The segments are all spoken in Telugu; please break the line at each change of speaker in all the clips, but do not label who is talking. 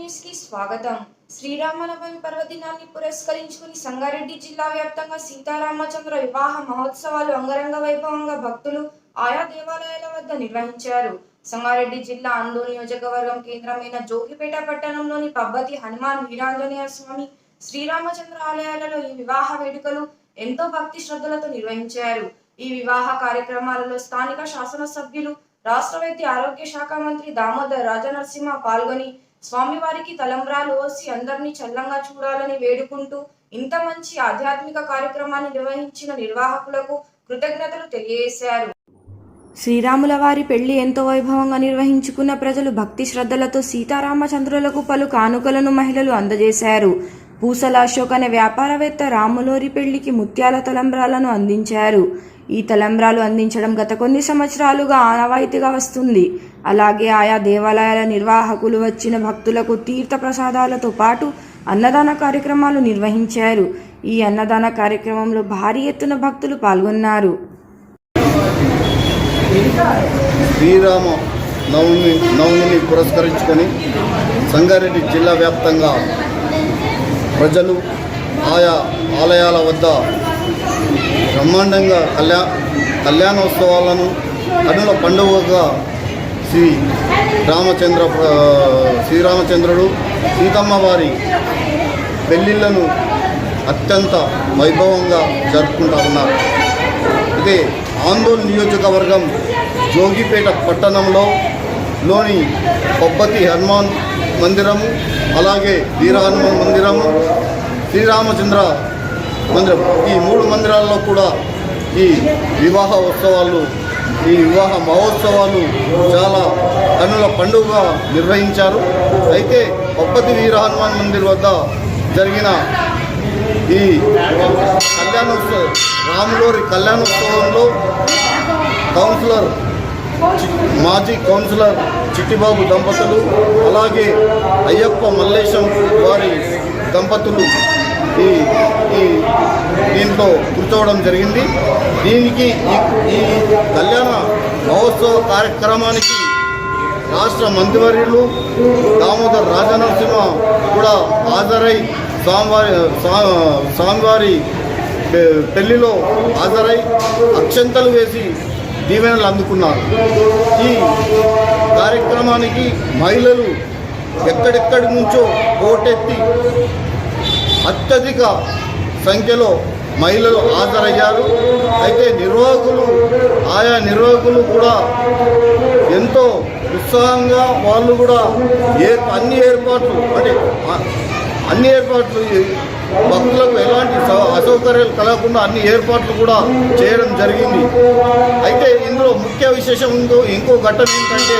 న్యూస్కి స్వాగతం. శ్రీరామనవమి పర్వదినాన్ని పురస్కరించుకుని సంగారెడ్డి జిల్లా వ్యాప్తంగా సీతారామచంద్ర వివాహ మహోత్సవాలు అంగరంగ వైభవంగా భక్తులు ఆయా దేవాలయాల వద్ద నిర్వహించారు. సంగారెడ్డి జిల్లా ఆందోళన నియోజకవర్గం కేంద్రమైన జోగిపేట పట్టణంలోని పబ్బతి హనుమాన్ వీరాంజనేయ స్వామి శ్రీరామచంద్ర ఆలయాలలో ఈ వివాహ వేడుకలు ఎంతో భక్తి శ్రద్ధలతో నిర్వహించారు. ఈ వివాహ కార్యక్రమాలలో స్థానిక శాసనసభ్యులు రాష్ట్ర వైద్య ఆరోగ్య శాఖ మంత్రి దామోదర్ రాజనరసింహ పాల్గొని స్వామివారికి తలంబ్రాలు పోసి అందరినీ చల్లంగా చూడాలని వేడుకుంటూ ఇంత మంచి ఆధ్యాత్మిక కార్యక్రమాన్ని నిర్వహించిన నిర్వాహకులకు కృతజ్ఞతలు తెలియజేశారు. శ్రీరాముల వారి పెళ్ళి ఎంతో వైభవంగా నిర్వహించుకున్న ప్రజలు భక్తి శ్రద్ధలతో సీతారామచంద్రులకు పలు కానుకలను మహిళలు అందజేశారు. పూసల అశోక్ అనే వ్యాపారవేత్త రాములోరి పెళ్ళికి ముత్యాల తలంబ్రాలను అందించారు. ఈ తలంబ్రాలు అందించడం గత కొన్ని సంవత్సరాలుగా ఆనవాయితీగా వస్తుంది. అలాగే ఆయా దేవాలయాల నిర్వాహకులు వచ్చిన భక్తులకు తీర్థ ప్రసాదాలతో పాటు అన్నదాన కార్యక్రమాలు నిర్వహించారు. ఈ అన్నదాన కార్యక్రమంలో భారీ ఎత్తున భక్తులు పాల్గొన్నారు.
శ్రీరామ నవమి నవమిని పురస్కరించుకొని సంగారెడ్డి జిల్లా వ్యాప్తంగా ప్రజలు ఆయా ఆలయాల వద్ద బ్రహ్మాండంగా కళ్యా కళ్యాణోత్సవాలను కన్నుల పండుగగా శ్రీ రామచంద్ర శ్రీరామచంద్రుడు సీతమ్మ వారి పెళ్ళిళ్ళను అత్యంత వైభవంగా జరుపుకుంటా ఉన్నారు. ఇదే ఆందోళన నియోజకవర్గం జోగిపేట పట్టణంలో లోని కొబ్బతి హనుమాన్ మందిరము అలాగే వీర హనుమాన్ మందిరము శ్రీరామచంద్ర మందిరం. ఈ మూడు మందిరాల్లో కూడా ఈ వివాహ ఉత్సవాలు ఈ వివాహ మహోత్సవాలు చాలా కన్నుల పండుగ నిర్వహించారు. అయితే ఒప్పతి వీర హనుమాన్ మందిర్ వద్ద జరిగిన ఈ కళ్యాణోత్సవం రాములోరి కళ్యాణోత్సవంలో కౌన్సిలర్ మాజీ కౌన్సిలర్ చిట్టిబాబు దంపతులు అలాగే అయ్యప్ప మల్లేశం వారి దంపతులు ఈ ఈ దీంట్లో కూర్చోవడం జరిగింది. దీనికి ఈ- ఈ కళ్యాణ మహోత్సవ కార్యక్రమానికి రాష్ట్ర మంత్రివర్యులు దామోదర్ రాజనరసింహ కూడా హాజరై స్వామివారి స్వా- స్వామివారి పె- పెళ్ళిలో హాజరై అక్షంతలు వేసి దీవెనలు అందుకున్నారు. ఈ కార్యక్రమానికి మహిళలు ఎక్కడెక్కడి నుంచో ఓటెత్తి అత్యధిక సంఖ్యలో మహిళలు హాజరయ్యారు. అయితే నిర్వాహకులు ఆయా నిర్వాహకులు కూడా ఎంతో ఉత్సాహంగా వాళ్ళు కూడా ఏ అన్ని ఏర్పాట్లు అంటే అన్ని ఏర్పాట్లు భక్తులకు ఎలాంటి సౌ- అసౌకర్యాలు కలగకుండా అన్ని ఏర్పాట్లు కూడా చేయడం జరిగింది. అయితే ఇందులో ముఖ్య విశేషం ఉందో ఇంకో ఘట్టం ఏంటంటే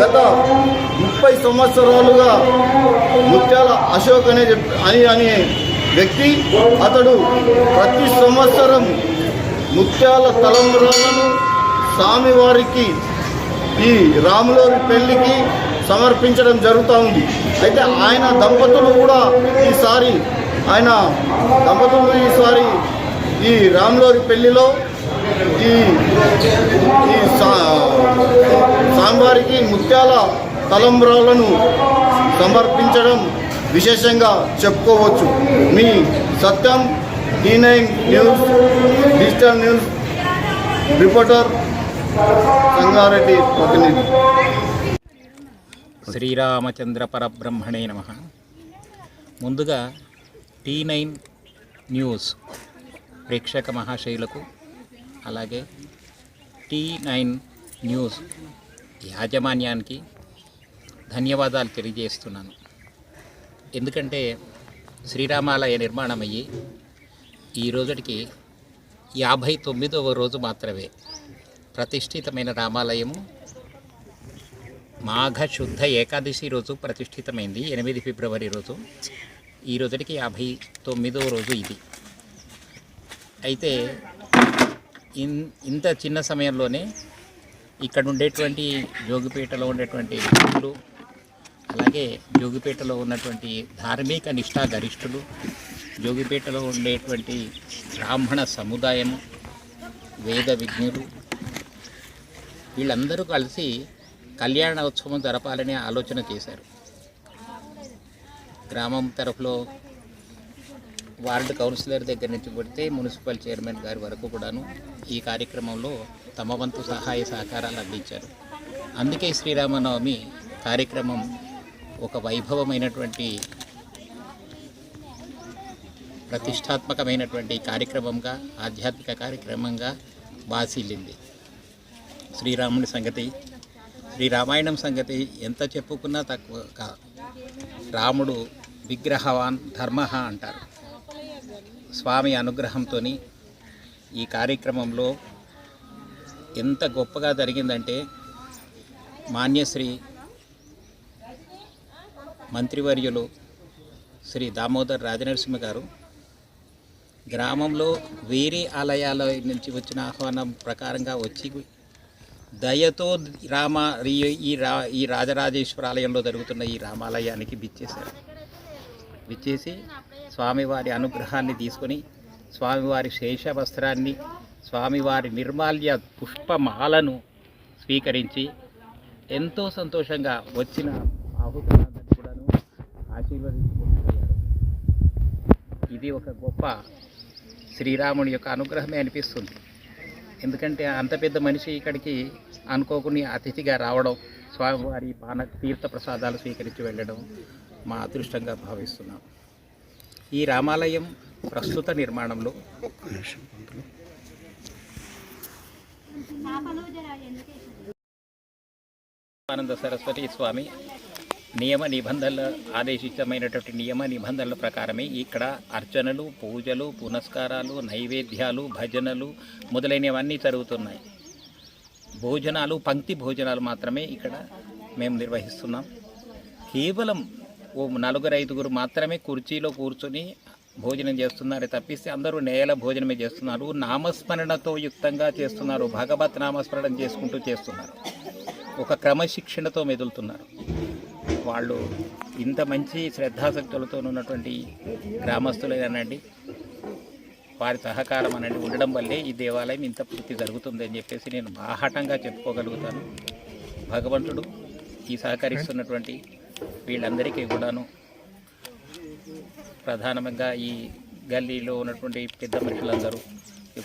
గత ముప్పై సంవత్సరాలుగా ముత్యాల అశోక్ అనే అని అనే వ్యక్తి అతడు ప్రతి సంవత్సరం ముత్యాల తలంబ్రాలను స్వామివారికి ఈ రాములోరి పెళ్ళికి సమర్పించడం జరుగుతూ ఉంది. అయితే ఆయన దంపతులు కూడా ఈసారి ఆయన దంపతులు ఈసారి ఈ రామ్లోరి పెళ్ళిలో ఈ ఈ స్వామివారికి ముత్యాల తలంబ్రాలను సమర్పించడం విశేషంగా చెప్పుకోవచ్చు. మీ Satyam T nine news digital news reporter Sangareddy ప్రతినిధి.
శ్రీరామచంద్ర పరబ్రహ్మణే నమ. ముందుగా టీ నైన్ న్యూస్ ప్రేక్షక మహాశైలకు అలాగే టీ నైన్ న్యూస్ యాజమాన్యానికి ధన్యవాదాలు తెలియజేస్తున్నాను. ఎందుకంటే శ్రీరామాలయ నిర్మాణం అయ్యి ఈ రోజుటికి యాభై తొమ్మిదవ రోజు మాత్రమే ప్రతిష్ఠితమైన రామాలయము. మాఘ శుద్ధ ఏకాదశి రోజు ప్రతిష్ఠితమైంది ఎనిమిది ఫిబ్రవరి రోజు. ఈ రోజుకి యాభై తొమ్మిదో రోజు ఇది. అయితే ఇన్ ఇంత చిన్న సమయంలోనే ఇక్కడ ఉండేటువంటి జోగిపేటలో ఉండేటువంటి వ్యక్తులు అలాగే జోగిపేటలో ఉన్నటువంటి ధార్మిక నిష్ఠా గరిష్ఠులు జోగిపేటలో ఉండేటువంటి బ్రాహ్మణ సముదాయము వేద విజ్ఞులు వీళ్ళందరూ కలిసి కళ్యాణోత్సవం జరపాలని ఆలోచన చేశారు. గ్రామం తరఫులో వార్డు కౌన్సిలర్ దగ్గర నుంచి పడితే మున్సిపల్ చైర్మన్ గారి వరకు కూడాను ఈ కార్యక్రమంలో తమ వంతు సహాయ సహకారాలు అందించారు. అందుకే శ్రీరామనవమి కార్యక్రమం ఒక వైభవమైనటువంటి ప్రతిష్టాత్మకమైనటువంటి కార్యక్రమంగా ఆధ్యాత్మిక కార్యక్రమంగా బాసిల్లింది. శ్రీరాముని సంగతి శ్రీ రామాయణం సంగతి ఎంత చెప్పుకున్నా తక్కువ రాముడు విగ్రహవాన్ ధర్మ అంటారు. స్వామి అనుగ్రహంతో ఈ కార్యక్రమంలో ఎంత గొప్పగా జరిగిందంటే మాన్యశ్రీ మంత్రివర్యులు శ్రీ దామోదర్ రాజనరసింహ గారు గ్రామంలో వేరే ఆలయాల నుంచి వచ్చిన ఆహ్వానం ప్రకారంగా వచ్చి దయతో రామ ఈ- ఈ రా ఈ రాజరాజేశ్వర ఆలయంలో జరుగుతున్న ఈ రామాలయానికి బిచ్చేశారు. విచ్చేసి స్వామివారి అనుగ్రహాన్ని తీసుకొని స్వామివారి శేష వస్త్రాన్ని స్వామివారి నిర్మాల్య పుష్పమాలను స్వీకరించి ఎంతో సంతోషంగా వచ్చిన ఆహుతులందరినీ కూడాను ఆశీర్వదించుకుంటున్నారు. ఇది ఒక గొప్ప శ్రీరాముని యొక్క అనుగ్రహమే అనిపిస్తుంది. ఎందుకంటే అంత పెద్ద మనిషి ఇక్కడికి అనుకోకుని అతిథిగా రావడం స్వామివారి పాన తీర్థ ప్రసాదాలు స్వీకరించి వెళ్ళడం మా అదృష్టంగా భావిస్తున్నాం. ఈ రామాలయం ప్రస్తుత నిర్మాణంలో ఆనంద సరస్వతి స్వామి నియమ నిబంధనల ఆదేశితమైనటువంటి నియమ నిబంధనల ప్రకారమే ఇక్కడ అర్చనలు పూజలు పునస్కారాలు నైవేద్యాలు భజనలు మొదలైనవన్నీ జరుగుతున్నాయి. భోజనాలు పంక్తి భోజనాలు మాత్రమే ఇక్కడ మేము నిర్వహిస్తున్నాం. కేవలం ఓ నలుగురు ఐదుగురు మాత్రమే కుర్చీలో కూర్చొని భోజనం చేస్తున్నారు. తప్పిస్తే అందరూ నేల భోజనమే చేస్తున్నారు. నామస్మరణతో యుక్తంగా చేస్తున్నారు. భగవత్ నామస్మరణం చేసుకుంటూ చేస్తున్నారు. ఒక క్రమశిక్షణతో మెదులుతున్నారు. వాళ్ళు ఇంత మంచి శ్రద్ధాశక్తులతో ఉన్నటువంటి గ్రామస్తులేనండి వారి సహకారం అనేది ఉండడం వల్లే ఈ దేవాలయం ఇంత పూర్తి జరుగుతుందని చెప్పేసి నేను బాహటంగా చెప్పుకోగలుగుతాను. భగవంతుడు ఈ సహకరిస్తున్నటువంటి వీళ్ళందరికీ కూడాను ప్రధానంగా ఈ గల్లీలో ఉన్నటువంటి పెద్ద మనుషులందరూ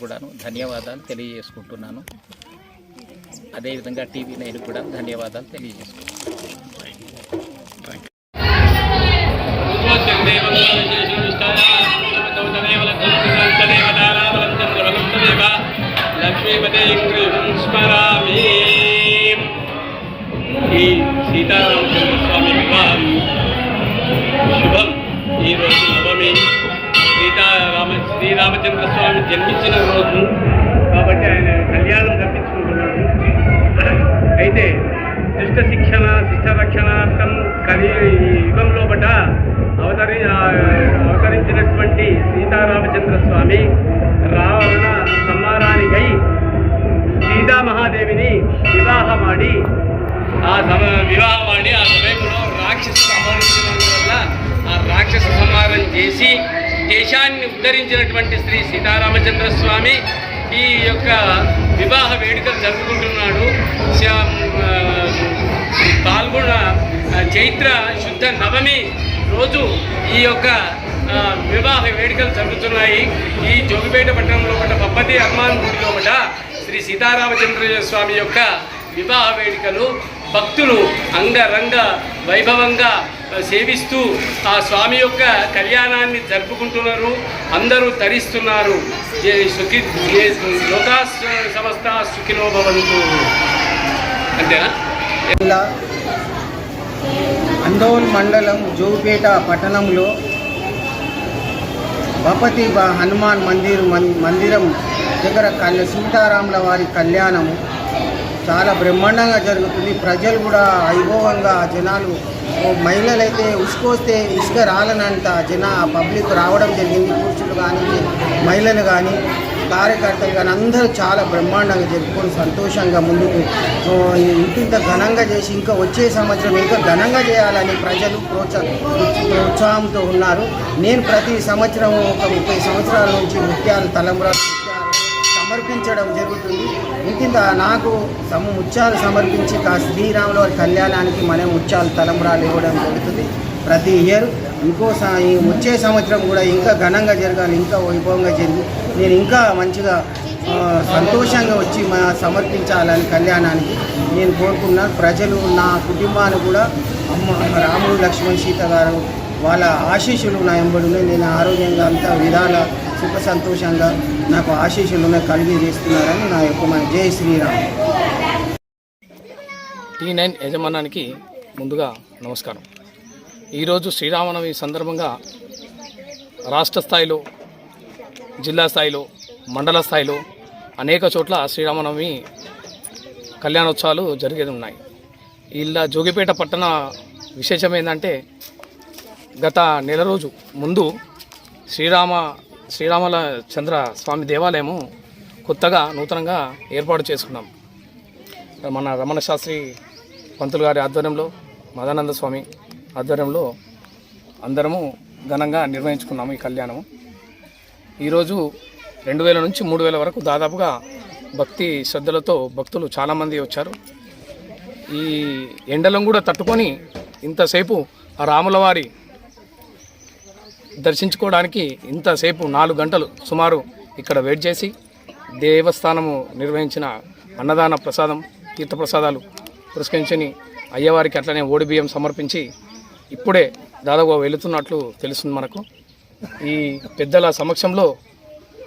కూడాను ధన్యవాదాలు తెలియజేసుకుంటున్నాను. అదేవిధంగా టీవీ నైన్ కూడా ధన్యవాదాలు తెలియజేసుకుంటున్నాను.
లక్ష్మీపదే జన్మించిన రోజు కాబట్టి ఆయన కళ్యాణం తప్పించుకుంటున్నాడు అయితే దుష్ట శిక్షణ శిష్ట రక్షణార్థం కలి యుగంలో బట అవతరి అవతరించినటువంటి సీతారామచంద్ర స్వామి రావణ సంహారానికై సీతామహాదేవిని వివాహమాడి ఆ సమ వివాహమాడి ఆ సమయంలో రాక్షసులు సంహరించినందువల్ల ఆ రాక్షస సంహారం చేసి దేశాన్ని ఉద్ధరించినటువంటి శ్రీ సీతారామచంద్ర స్వామి ఈ యొక్క వివాహ వేడుకలు జరుపుకుంటున్నాడు. పాల్గొన చైత్ర శుద్ధ నవమి రోజు ఈ యొక్క వివాహ వేడుకలు జరుగుతున్నాయి. ఈ జోగిపేట పట్టణంలో ఒకట పప్పతి హనుమాన్ గుడిలో ఒకట శ్రీ సీతారామచంద్ర స్వామి యొక్క వివాహ వేడుకలు భక్తులు అంగరంగ వైభవంగా సేవిస్తూ ఆ స్వామి యొక్క కళ్యాణాన్ని జరుపుకుంటున్నారు. అందరూ తరిస్తున్నారు. సుఖి లోకా సమస్త సుఖినో భవంతు. అంతేనా?
అందోల్ మండలం జోగుపేట పట్టణంలో బపతి బ- హనుమాన్ మందిర్ మం- మందిరం దగ్గర కళ్య సీతారాముల వారి కళ్యాణము చాలా బ్రహ్మాండంగా జరుగుతుంది. ప్రజలు కూడా వైభవంగా జనాలు మహిళలు మహిళలైతే ఉసుకొస్తే ఇసుక రాలనంత జన పబ్లిక్ రావడం జరిగింది. పురుషులు కానీ మహిళలు కానీ కార్యకర్తలు కానీ అందరూ చాలా బ్రహ్మాండంగా జరుపుకొని సంతోషంగా ముందుకు ఇంటింత ఘనంగా చేసి ఇంకా వచ్చే సంవత్సరం ఇంకా ఘనంగా చేయాలని ప్రజలు ప్రోత్సాహ ప్రోత్సాహంతో ఉన్నారు. నేను ప్రతి సంవత్సరం ఒక ముప్పై సంవత్సరాల నుంచి ముత్యాలు తలంబ్రాలు సమర్పించడం జరుగుతుంది. ఇంకింత నాకు సమ ముత్యాలు సమర్పించి కా శ్రీరాముల వారి కళ్యాణానికి మనం ముత్యాలు తలంబరాలు ఇవ్వడం జరుగుతుంది. ప్రతి ఇయర్ ఇంకో వచ్చే సంవత్సరం కూడా ఇంకా ఘనంగా జరగాలి ఇంకా వైభవంగా జరిగి నేను ఇంకా మంచిగా సంతోషంగా వచ్చి మా సమర్పించాలని కళ్యాణానికి నేను కోరుకున్నా. ప్రజలు నా కుటుంబాన్ని కూడా అమ్మ రాముడు లక్ష్మణ్ సీత గారు వాళ్ళ ఆశీస్సులు నా ఎంబడి నేను ఆరోగ్యంగా అంతా విధాల సుఖ సంతోషంగా నాకు ఆశీస్సులను కలిగి చేస్తున్నారని నా యొక్క మన జయ శ్రీరామ్.
టీ నైన్ యజమానానికి ముందుగా నమస్కారం. ఈరోజు శ్రీరామనవమి సందర్భంగా రాష్ట్ర స్థాయిలో జిల్లా స్థాయిలో మండల స్థాయిలో అనేక చోట్ల శ్రీరామనవమి కళ్యాణోత్సవాలు జరిగేది ఉన్నాయి. ఇలా జోగిపేట పట్టణ విశేషం ఏంటంటే గత నెల రోజు ముందు శ్రీరామ శ్రీరామల చంద్ర స్వామి దేవాలయము కొత్తగా నూతనంగా ఏర్పాటు చేసుకున్నాం. మన రమణ శాస్త్రి పంతులు గారి ఆధ్వర్యంలో మదానంద స్వామి ఆధ్వర్యంలో అందరము ఘనంగా నిర్వహించుకున్నాము ఈ కళ్యాణము. ఈరోజు రెండు వేల నుంచి మూడు వేల వరకు దాదాపుగా భక్తి శ్రద్ధలతో భక్తులు చాలామంది వచ్చారు. ఈ ఎండలను కూడా తట్టుకొని ఇంతసేపు ఆ రాములవారి దర్శించుకోవడానికి ఇంతసేపు నాలుగు గంటలు సుమారు ఇక్కడ వెయిట్ చేసి దేవస్థానము నిర్వహించిన అన్నదాన ప్రసాదం తీర్థప్రసాదాలు పురస్కరించుని అయ్యవారికి అట్లనే ఓడి బియ్యం సమర్పించి ఇప్పుడే దాదాపుగా వెళుతున్నట్లు తెలుస్తుంది మనకు. ఈ పెద్దల సమక్షంలో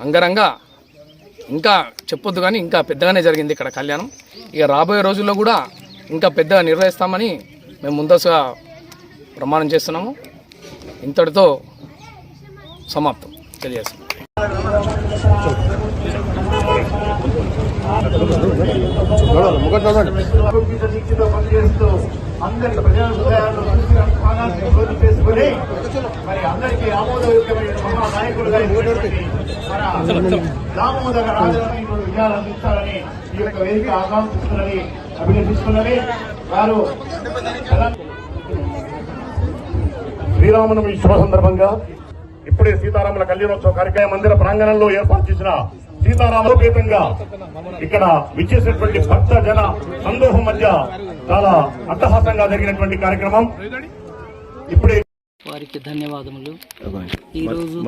అంగరంగ ఇంకా చెప్పొద్దు కానీ ఇంకా పెద్దగానే జరిగింది ఇక్కడ కళ్యాణం. ఇక రాబోయే రోజుల్లో కూడా ఇంకా పెద్దగా నిర్వహిస్తామని మేము ముందస్తుగా ప్రమాణం చేస్తున్నాము. ఇంతటితో సమాప్తం తెలియజేస్తాం
దీక్షతో అందరి ప్రజల హృదయాల్లో చూసిన చేసుకుని మరి అందరికీ ఆమోదయోగ్యమైన మహానాయకుడుగా దామోదర రాజులని విజయాలు అందిస్తారని ఈ యొక్క వేదిక ఆకాంక్షిస్తున్నది అభినందిస్తున్నది వారు శ్రీరామనవమి శుభ సందర్భంగా ఇప్పుడే సీతారాముల కళ్యాణోత్సవ కార్యక్రమ మందిర ప్రాంగణంలో ఏర్పాటు చేసిన సీతారామోపేతంగా ఇక్కడ విచ్చేసినటువంటి భక్త జన సందోహం మధ్య చాలా అట్టహాసంగా జరిగినటువంటి కార్యక్రమం. ఇప్పుడే
వారికి ధన్యవాదములు. ఈరోజు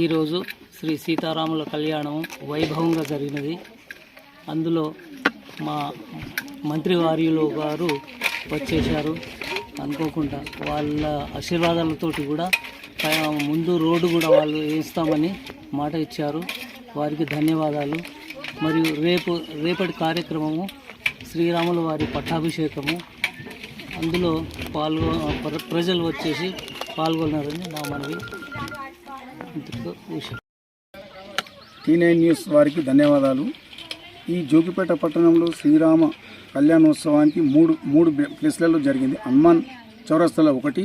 ఈరోజు శ్రీ సీతారాముల కళ్యాణం వైభవంగా జరిగినది. అందులో మా మంత్రివార్యులు గారు వచ్చేశారు అనుకోకుండా వాళ్ళ ఆశీర్వాదాలతోటి కూడా ముందు రోడ్డు కూడా వాళ్ళు వేస్తామని మాట ఇచ్చారు. వారికి ధన్యవాదాలు. మరియు రేపు రేపటి కార్యక్రమము శ్రీరాముల వారి పట్టాభిషేకము. అందులో పాల్గొ ప్ర- ప్రజలు వచ్చేసి పాల్గొన్నారని నా మనవి. విషయం
టీ నైన్ న్యూస్ వారికి ధన్యవాదాలు. ఈ జోగిపేట పట్టణంలో శ్రీరామ కళ్యాణోత్సవానికి మూడు మూడు ప్లేస్లలో జరిగింది. హనుమాన్ చౌరస్తాలో ఒకటి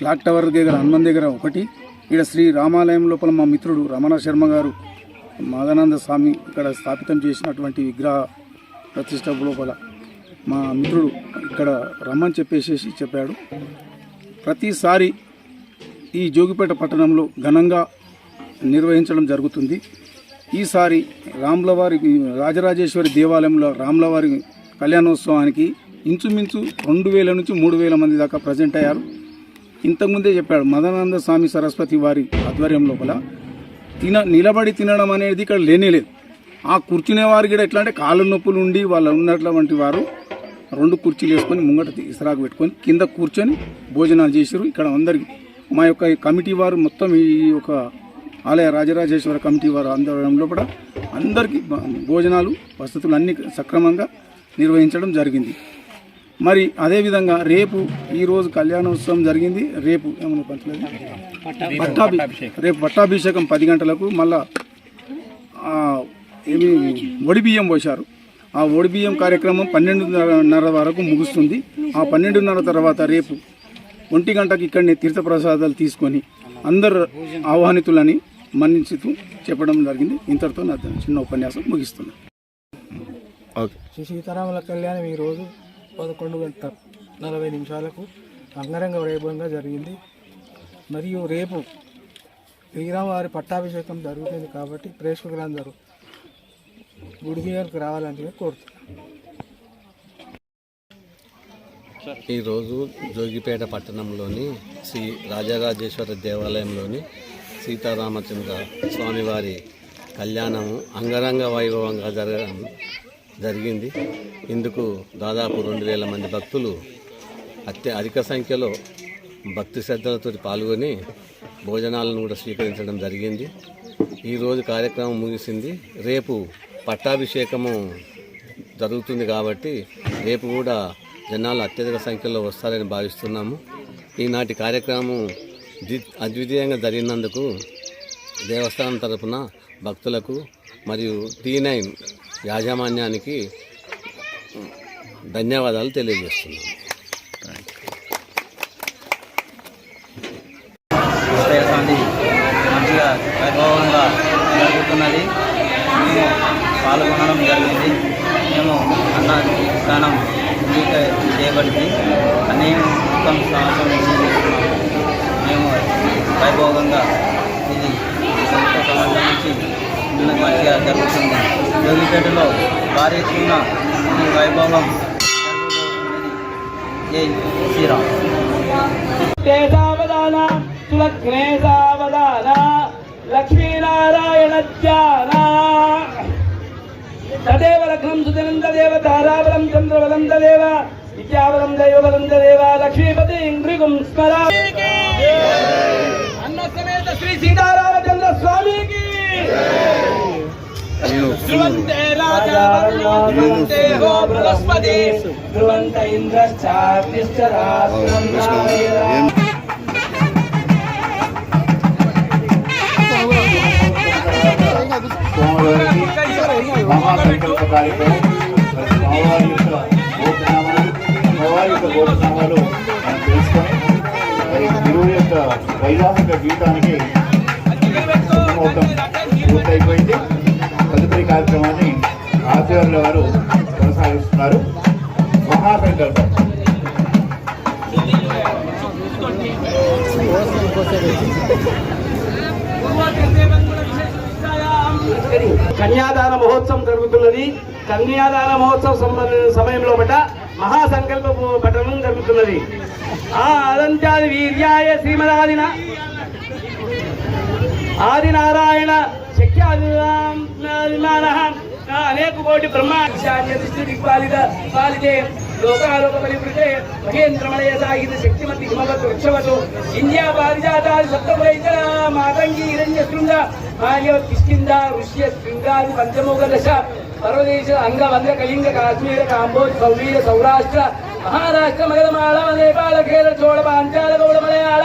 క్లాక్ టవర్ దగ్గర హనుమాన్ దగ్గర ఒకటి. ఇక్కడ శ్రీ రామాలయం లోపల మా మిత్రుడు రమణ శర్మ గారు మాదానంద స్వామి ఇక్కడ స్థాపితం చేసినటువంటి విగ్రహ ప్రతిష్ట లోపల మా మిత్రుడు ఇక్కడ రమ్మని చెప్పేసేసి చెప్పాడు. ప్రతిసారి ఈ జోగిపేట పట్టణంలో ఘనంగా నిర్వహించడం జరుగుతుంది. ఈసారి రాములవారి రాజరాజేశ్వరి దేవాలయంలో రాములవారి కళ్యాణోత్సవానికి ఇంచుమించు రెండు వేల నుంచి మూడు వేల మంది దాకా ప్రజెంట్ అయ్యారు. ఇంతకుముందే చెప్పాడు మదనానంద స్వామి సరస్వతి వారి ఆధ్వర్యం లోపల తిన నిలబడి తినడం అనేది ఇక్కడ లేనేలేదు ఆ కూర్చునే వారు కూడా ఎట్లా అంటే కాళ్ళ నొప్పులు ఉండి వాళ్ళు ఉన్నటువంటి వారు రెండు కుర్చీలు వేసుకొని ముంగట ఇసరాకు పెట్టుకొని కింద కూర్చొని భోజనాలు చేశారు ఇక్కడ అందరికి మా యొక్క కమిటీ వారు మొత్తం ఈ యొక్క ఆలయ రాజరాజేశ్వర కమిటీ వారు ఆధ్వర్యంలో కూడా అందరికీ భోజనాలు వసతులు అన్ని సక్రమంగా నిర్వహించడం జరిగింది. మరి అదేవిధంగా రేపు ఈరోజు కళ్యాణోత్సవం జరిగింది. రేపు ఏమన్నా పంచలేదు? పట్టాభి రేపు పట్టాభిషేకం పది గంటలకు మళ్ళా ఏమి ఒడిబియ్యం పోశారు. ఆ ఒడిబియ్యం కార్యక్రమం పన్నెండున్నర వరకు ముగుస్తుంది. ఆ పన్నెండున్నర తర్వాత రేపు ఒంటి గంటకి ఇక్కడనే తీర్థప్రసాదాలు తీసుకొని అందరు ఆహ్వానితులని మన్నించుతూ చెప్పడం జరిగింది. ఇంతటితో నా చిన్న ఉపన్యాసం ముగిస్తున్నాను
ఓకే.
శ్రీ సీతారాముల కళ్యాణం ఈరోజు పదకొండు గంట నలభై నిమిషాలకు అంగరంగ వైభవంగా జరిగింది. మరియు రేపు శ్రీరామవారి పట్టాభిషేకం జరుగుతుంది కాబట్టి ప్రేక్షకులందరూ గుడి దగ్గరకు రావాలని కోరుతున్నాను
ఈరోజు జోగిపేట పట్టణంలోని శ్రీ రాజరాజేశ్వర దేవాలయంలోని సీతారామచంద్ర స్వామివారి కళ్యాణము అంగరంగ వైభవంగా జరగడం జరిగింది. ఇందుకు దాదాపు రెండు వేల మంది భక్తులు అత్య అధిక సంఖ్యలో భక్తి శ్రద్ధలతో పాల్గొని భోజనాలను కూడా స్వీకరించడం జరిగింది. ఈరోజు కార్యక్రమం ముగిసింది. రేపు పట్టాభిషేకము జరుగుతుంది కాబట్టి రేపు కూడా జనాలు అత్యధిక సంఖ్యలో వస్తారని భావిస్తున్నాము. ఈనాటి కార్యక్రమం అద్వితీయంగా జరిగినందుకు దేవస్థానం తరపున భక్తులకు మరియు టీ నైన్ యాజమాన్యానికి ధన్యవాదాలు
తెలియజేస్తున్నాను. మంచిగా వైభవంగా జరుగుతున్నది. మేము పాల్గొనడం జరిగింది. మేము అన్న స్థానం చేయబడింది. అనేక మొత్తం సంవత్సరం వైభవంగా ఇది సంవత్సర సంవత్సరం నుంచి నిన్న మంచిగా జరుగుతుంది. జోగిపేటలో భారీ ఎత్తున ఈ వైభవం జై శ్రీరామ్.
లక్ష్మీనారాయణ ధ్యాన తదేవ లగ్నం సుదినం తదేవ తారాబలం చంద్రబలం తదేవ విద్యాబలం దైవబలం తదేవ లక్ష్మీపతి ఇంద్రిగుం స్మరా సమేత శ్రీ సీతారామచంద్ర స్వామికి ధ్రువంతే రాజా వర్ణో ధ్రువంతే హో బృహస్పతి ధ్రువంత ఇంద్రశ్చాగ్నిశ్చ రాష్ట్రం నారాయణ
స్వామివారికి మహాసంకల్ప కార్యక్రమం మరి స్వామివారి యొక్క గోపనామాలు అమ్మవారి యొక్క గోపనామాలు మనం యొక్క వైవాహిక జీవితానికి పూర్తయిపోయింది. తదుపరి కార్యక్రమాన్ని ఆచార్యుల వారు కొనసాగిస్తున్నారు. మహాసంకల్పం
కన్యాదాన మహోత్సవం జరుగుతున్నది. కన్యాదాన మహోత్సవం సంబ- సమయంలో బట మహాసంకల్ప పఠనం జరుగుతున్నది. ఆ అదంత్యాది వీర్యాయ శ్రీమదాదిన ఆదినారాయణ శక్యాదిమాన అనేక కోటి బ్రహ్మాచార్య దృష్టి దిక్పాలిత పాలితే లోకాలోక పరివృతే మహేంద్రమలయ సాహిత శక్తిమతి హిమవత్ వృక్షవతు ఇంద్యా పారిజాతాది సప్తపురైత మాతంగి హిరణ్య శృంగ మాల్యవత్ కిష్కింద ఋష్య శృంగాది పంచమోగ దశ పర్వదేశ అంగ వంగ కళింగ కాశ్మీర కాంబోజ్ సౌవీర సౌరాష్ట్ర మహారాష్ట్ర మగధమాళ నేపాళ కేరళ చోళ పాంచాల గౌడ మలయాళ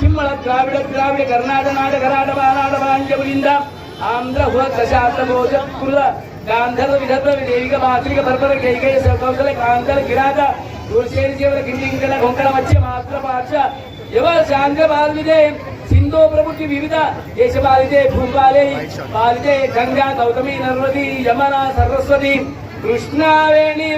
సిమ్మళ ద్రావిడ ద్రావిడ కర్ణాటక నాట కరాట బానాట పాంచపులింద ఆంధ్ర హుల దశాబ్ద భోజ కృత గాంధర్వ విదర్భ విదేవిక మాత్రిక పర్పర కైకయ కౌశల కాంతల కిరాత దూర్చేరి జీవన కిండింకల కొంకణ మధ్య మాత్ర పార్శ్వ యవ శాంద్ర పాల్విదే ప్రముఖి వివిధ దేశపాలితే భూపాలే పాలితే గంగా గౌతమి నర్వతి యమన సరస్వతి కృష్ణావేణి